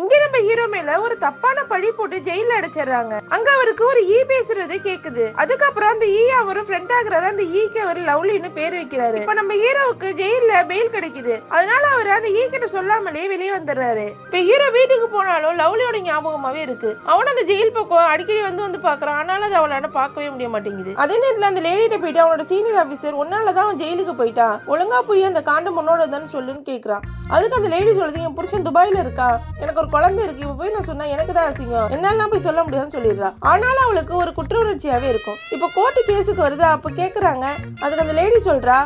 இங்க நம்ம ஹீரோ மேல ஒரு தப்பான பழி போட்டு ஜெயில அடைச்சிடுறாங்க. அங்க அவருக்கு ஒரு ஈ பேசுறது கேக்குது. அதுக்கப்புறம் அந்த ஈ அவரும் ஃப்ரெண்ட் ஆகுறாரு. அந்த ஈக்கு அவர் லவ்லின்னு பேர் வைக்கிறாரு. இப்ப நம்ம ஹீரோவுக்கு ஜெயில பெயில் கிடைக்குது. அதனால அவர் அந்த ஈ கிட்ட சொல்லாமலே வெளியே வந்துடுறாரு. இப்ப ஹீரோ வீட்டுக்கு போனாலும் லவ்லியோட ஞாபகமாவே இருக்கு. அவன் அந்த ஜெயில் பக்கம் அடிக்கடி வந்து வந்து பாக்குறான் ஆனாலும் அது அவளால பார்க்கவே முடிய மாட்டேங்குது. அதே நேரத்துல அந்த லேடிட்ட போயிட்டு அவனோட சீனியர் ஆபீசர் ஒன்னாலதான் அவன் ஜெயிலுக்கு போயிட்டான். ஒழுங்கா போய் அந்த காண்டம் உன்னோட தானே சொல்லுன்னு கேக்குறான். அதுக்கு அந்த லேடி சொல்லுது என் புருஷன் துபாயில இருக்கா எனக்கு ஒரு குழந்தை இருக்கு. இப்ப போய் நான் சொன்னா எனக்கு தான் அசிங்கம். என்னெல்லாம் போய் சொல்ல முடியாதுன்னு சொல்லிடுறா. ஆனாலும் அவளுக்கு ஒரு குற்ற உணர்ச்சியாவே இருக்கும். இப்போ கோர்ட்டு கேஸுக்கு வருது? அப்ப கேக்குறாங்க. அதுக்கு அந்த லேடி சொல்றா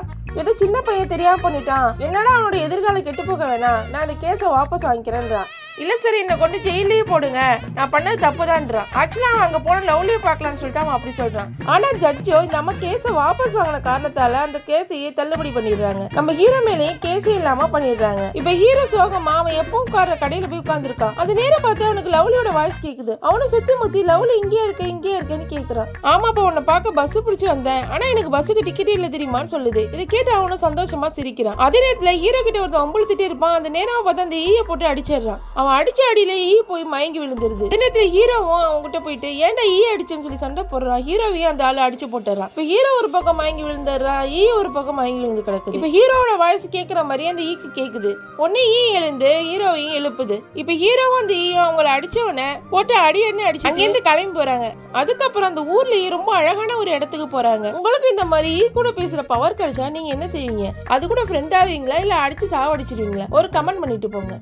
ஏதோ சின்ன பையன் தெரியாம பண்ணிட்டான். என்னடா அவனோட எதிர்காலம் கெட்டு போக வேணாம். நான் இந்த கேஸை வாபஸ் வாங்கிக்கிறேன்றா இல்ல சரி என்னை கொண்டு ஜெயிலே போடுங்க. நான் பண்ணது தப்புதான்றான். ஆக்சுவலா அவன் அங்க போன லவ்லியே பார்க்கலாம்னு சொல்லிட்டு அவன் அப்படி சொல்றான். ஆனா ஜட்ஜோ இந்த நம்ம கேஸை வாபஸ் வாங்கின காரணத்தால அந்த கேஸையே தள்ளுபடி பண்ணிடுறாங்க. நம்ம ஹீரோ மேலேயே கேஸே இல்லாம பண்ணிடுறாங்க. இப்ப ஹீரோ சோகமாக அவன் எப்போ உட்கார்ற கடையில போய் உட்காந்துருக்கான் அந்த நேரம் பார்த்து அவனுக்கு லவ்லியோட வாய்ஸ் கேக்குது. அவனை சுற்றி முத்தி லவ்லி இங்கே இருக்க இங்கேயே இருக்கேன்னு கேட்குறான் ஆமாப்பா உன்னை பார்க்க பஸ் பிடிச்சி வந்தேன். ஆனா எனக்கு பஸ்ஸுக்கு டிக்கெட் இல்லை தெரியுமான்னு சொல்லுது. இதை கேட்டு அவனும் சந்தோஷமா சிரிக்கிறான். அதே நேரத்துல ஹீரோ கிட்ட ஒருத்தன் அம்புழுத்திட்டே இருப்பான். அந்த நேரம் பார்த்து அந்த ஈய போட்டு அடிச்சிடுறான். அவன் அடிச்ச அடியில ஈ போய் மயங்கி விழுந்துருது. அதே நேரத்துல ஹீரோவும் அவங்க கிட்ட போயிட்டு ஏன்டா ஈ அடிச்சேன்னு சொல்லி சண்டை போடுறான் ஹீரோவையும் அந்த ஆளு அடிச்சு போட்டுறான். இப்ப ஹீரோ ஒரு பக்கம் மயங்கி விழுந்துடுறான் ஈ ஒரு பக்கம் மயங்கி விழுந்து கிடக்குது. இப்ப ஹீரோவோட வாய்ஸ் கேக்குற மாதிரி அந்த ஈக்கு கேக்குது. உடனே ஈ எழுந்து ஹீரோவையும் எழுப்புது. இப்ப ஹீரோவும் அந்த ஈயும் அவங்கள அடிச்சவன போட்டு அடி அடி அடிச்சு அங்கேருந்து கிளம்பி போறாங்க. அதுக்கப்புறம் அந்த ஊர்லயே ரொம்ப அழகான ஒரு இடத்துக்கு போறாங்க. உங்களுக்கு இந்த மாதிரி ஈ கூட பேசுற பவர் கிடைச்சா நீங்க என்ன செய்வீங்க? அது கூட ஃப்ரெண்ட் ஆவீங்களா? இல்ல அடிச்சு சாவடிச்சிருவீங்களா? ஒரு கமெண்ட் பண்ணிட்டு போங்க.